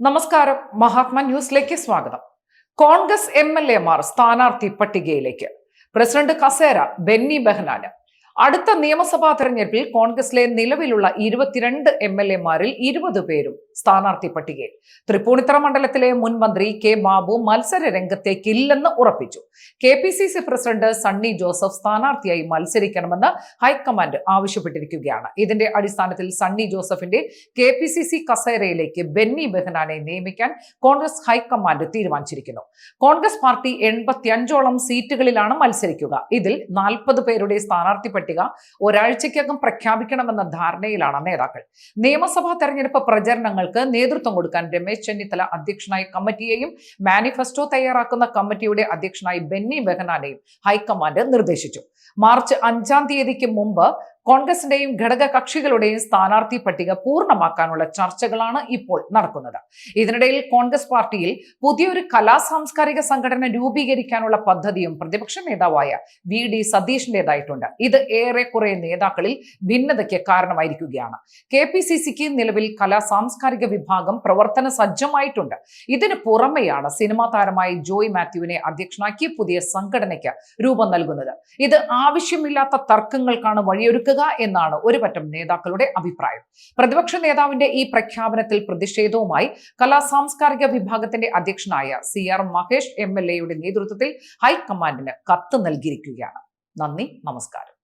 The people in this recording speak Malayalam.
നമസ്കാരം. മഹാത്മ ന്യൂസിലേക്ക് സ്വാഗതം. കോൺഗ്രസ് എം എൽ എമാർ സ്ഥാനാർത്ഥി പട്ടികയിലേക്ക്. പ്രസിഡന്റ് കസേര ബെന്നി ബെഹനാന്. അടുത്ത നിയമസഭാ തെരഞ്ഞെടുപ്പിൽ കോൺഗ്രസിലെ നിലവിലുള്ള ഇരുപത്തിരണ്ട് എം എൽ എമാരിൽ ഇരുപത് പേരും സ്ഥാനാർത്ഥി പട്ടികയിൽ. തൃപ്പൂണിത്തറ മണ്ഡലത്തിലെ മുൻ മന്ത്രി കെ ബാബു മത്സര രംഗത്തേക്കില്ലെന്ന് ഉറപ്പിച്ചു. K P C C president Sunny Joseph സ്ഥാനാർത്ഥിയായി മത്സരിക്കണമെന്ന് ഹൈക്കമാൻഡ് ആവശ്യപ്പെട്ടിരിക്കുകയാണ്. ഇതിന്റെ അടിസ്ഥാനത്തിൽ സണ്ണി ജോസഫിന്റെ കെ പി സി സി കസേരയിലേക്ക് ബെന്നി ബെഹനാനെ നിയമിക്കാൻ കോൺഗ്രസ് ഹൈക്കമാൻഡ് തീരുമാനിച്ചിരിക്കുന്നു. കോൺഗ്രസ് പാർട്ടി എൺപത്തിയഞ്ചോളം സീറ്റുകളിലാണ് മത്സരിക്കുക. ഇതിൽ നാൽപ്പത് പേരുടെ സ്ഥാനാർത്ഥി പട്ടിക ഒരാഴ്ചയ്ക്കകം പ്രഖ്യാപിക്കണമെന്ന ധാരണയിലാണ് നേതാക്കൾ. നിയമസഭാ തെരഞ്ഞെടുപ്പ് പ്രചരണങ്ങൾക്ക് നേതൃത്വം കൊടുക്കാൻ രമേശ് ചെന്നിത്തല അധ്യക്ഷനായ കമ്മിറ്റിയെയും മാനിഫെസ്റ്റോ തയ്യാറാക്കുന്ന കമ്മിറ്റിയുടെ അധ്യക്ഷനായി ബെന്നി ബെഹനാനെയും ഹൈക്കമാൻഡ് നിർദ്ദേശിച്ചു. മാർച്ച് അഞ്ചാം തീയതിക്ക് മുമ്പ് കോൺഗ്രസിന്റെയും ഘടക കക്ഷികളുടെയും സ്ഥാനാർത്ഥി പട്ടിക പൂർണമാക്കാനുള്ള ചർച്ചകളാണ് ഇപ്പോൾ നടക്കുന്നത്. ഇതിനിടയിൽ കോൺഗ്രസ് പാർട്ടിയിൽ പുതിയൊരു കലാ സാംസ്കാരിക സംഘടന രൂപീകരിക്കാനുള്ള പദ്ധതിയും പ്രതിപക്ഷ നേതാവായ വി ഡി സതീഷിന്റേതായിട്ടുണ്ട്. ഇത് ഏറെക്കുറെ നേതാക്കളിൽ ഭിന്നതയ്ക്ക് കാരണമായിരിക്കുകയാണ്. കെ പി സി സിക്ക് നിലവിൽ കലാ സാംസ്കാരിക വിഭാഗം പ്രവർത്തന സജ്ജമായിട്ടുണ്ട്. ഇതിനു പുറമെയാണ് സിനിമാ താരമായി ജോയ് മാത്യുവിനെ അധ്യക്ഷനാക്കി പുതിയ സംഘടനയ്ക്ക് രൂപം നൽകുന്നത്. ഇത് ആവശ്യമില്ലാത്ത തർക്കങ്ങൾക്കാണ് വഴിയൊരുക്കുക എന്നാണ് ഒരു പറ്റം നേതാക്കളുടെ അഭിപ്രായം. പ്രതിപക്ഷ നേതാവിന്റെ ഈ പ്രഖ്യാപനത്തിൽ പ്രതിഷേധവുമായി കലാ സാംസ്കാരിക വിഭാഗത്തിന്റെ അധ്യക്ഷനായ C R Mahesh M L എയുടെ നേതൃത്വത്തിൽ ഹൈക്കമാൻഡിന് കത്ത് നൽകിയിരിക്കുകയാണ്. നന്ദി നമസ്കാരം.